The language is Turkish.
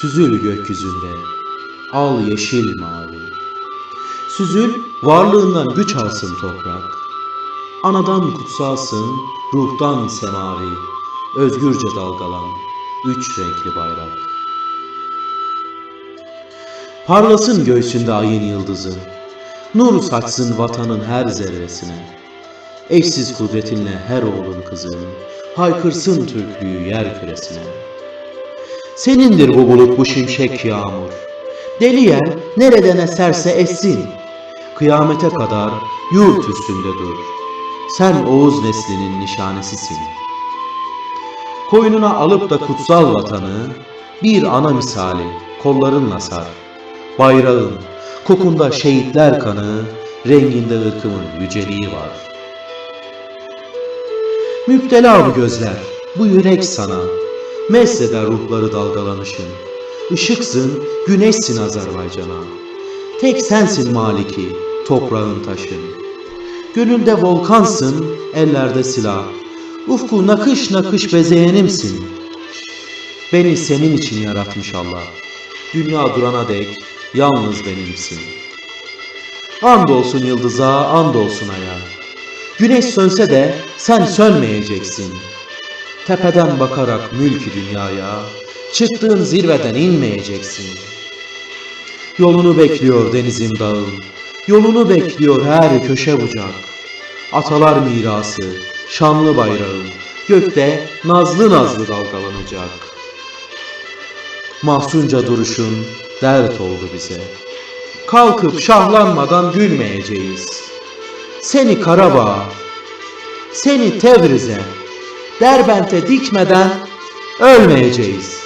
Süzül gökyüzünde, al yeşil mavi. Süzül, varlığından güç alsın toprak. Anadan kutsalsın, ruhtan semavi. Özgürce dalgalan, üç renkli bayrak. Parlasın göğsünde ayın yıldızı. Nur saçsın vatanın her zerresine. Eşsiz kudretinle her oğlun kızın, haykırsın Türklüğü yer küresine. Senindir bu bulut bu şimşek yağmur. Deli yer nereden eserse essin. Kıyamete kadar yurt üstünde dur. Sen Oğuz neslinin nişanesisin. Koynuna alıp da kutsal vatanı, bir ana misali kollarınla sar. Bayrağın, kokunda şehitler kanı, renginde ırkımın yüceliği var. Müptela bu gözler, bu yürek sana, mesleder ruhları dalgalanışın. Işıksın, güneşsin Azerbaycan'a. Tek sensin maliki, toprağın taşın. Gönülde volkansın, ellerde silah. Ufku nakış nakış bezeyenimsin. Beni senin için yaratmış Allah. Dünya durana dek yalnız benimsin. And olsun yıldıza, and olsun aya. Güneş sönse de sen sönmeyeceksin. Tepeden bakarak mülkü dünyaya, çıktığın zirveden inmeyeceksin. Yolunu bekliyor denizim dağım, yolunu bekliyor her köşe bucak. Atalar mirası, şanlı bayrağım, gökte nazlı nazlı dalgalanacak. Mahzunca duruşun dert oldu bize. Kalkıp şahlanmadan gülmeyeceğiz. Seni Karabağ, seni Tebriz'e, Derbent'e dikmeden ölmeyeceğiz.